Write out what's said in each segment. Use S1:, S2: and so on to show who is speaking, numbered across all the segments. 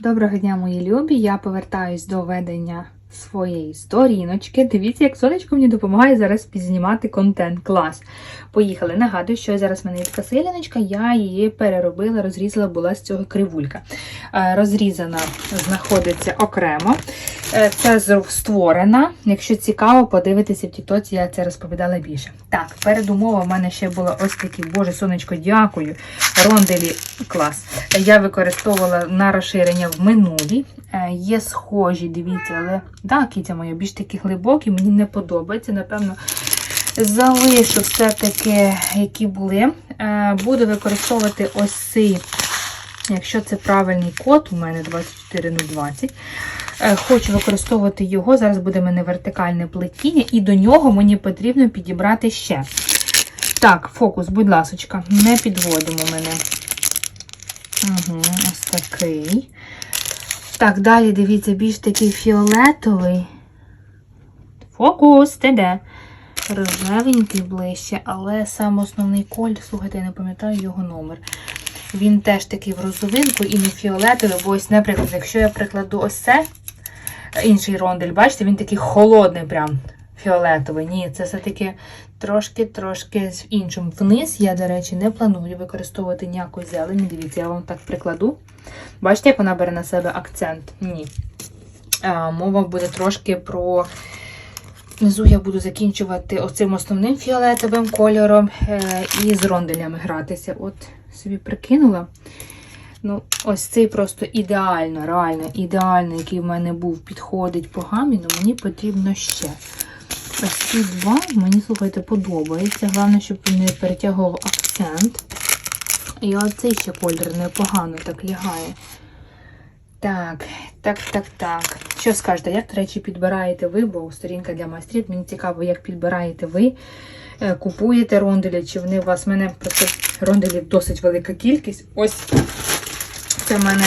S1: Доброго дня, мої любі! Я повертаюсь до ведення своєї сторіночки. Дивіться, як сонечко мені допомагає зараз підзнімати контент. Клас. Поїхали. Нагадую, що зараз в мене є така селяночка, я її переробила, розрізала, була з цього кривулька. Е, Розрізана знаходиться окремо. Це з створена. Якщо цікаво, подивитися в Тіктоці, я це розповідала більше. Так, передумова в мене ще була ось такі, боже, сонечко, дякую. Ронделі клас. Я використовувала на розширення в минулі. Е, Є схожі, дивіться, але да, кітя моя більш такі глибокі, мені не подобається. Напевно, залишу все-таки, які були. Е, Буду використовувати ось цей, якщо це правильний код, у мене 24020. Е, Хочу використовувати його. Зараз буде в мене вертикальне плетіння, і до нього мені потрібно підібрати ще. Так, фокус, будь ласочка, не підводимо мене. Угу, ось такий. Так, далі дивіться, більш такий фіолетовий. Фокус, ти де? Рожевенький ближче, але сам основний колір, слухайте, я не пам'ятаю його номер. Він теж такий в розовинку і не фіолетовий, бо ось, наприклад, якщо я прикладу ось це, інший рондель, бачите, він такий холодний, прям фіолетовий. Ні, це все-таки трошки-трошки з іншим. Вниз я, до речі, не планую використовувати ніякої зелені. Дивіться, я вам так прикладу. Бачите, як вона бере на себе акцент? Ні. Мова буде трошки про. Внизу я буду закінчувати оцим основним фіолетовим кольором е, і з ронделями гратися. От собі прикинула. Ну, ось цей просто ідеально, реально ідеально, який в мене був, підходить по гамі, але мені потрібно ще. Ось ці два мені, слухайте, подобається. Головне, щоб не перетягував акцент. І оцей ще колір непогано так лягає. Так, так, так, так. Що скажете, як, до речі, підбираєте ви, бо сторінка для майстрів. Мені цікаво, як підбираєте ви, Е, купуєте ронделі, чи вони у вас в мене просто ронделів досить велика кількість. Ось це в мене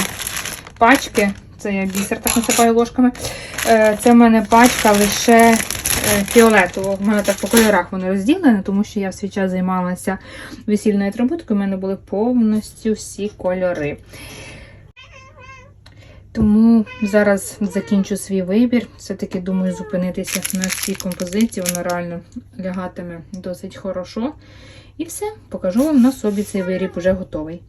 S1: пачки. Це я бісер так насипаю ложками. Е, Це в мене пачка лише е, фіолетового. У мене так по кольорах воно розділено, тому що я в свій час займалася весільною атрибуткою, у мене були повністю всі кольори. Тому зараз закінчу свій вибір. Все-таки думаю зупинитися на цій композиції. вона реально лягатиме досить хорошо. І все, покажу вам на собі цей виріб уже готовий.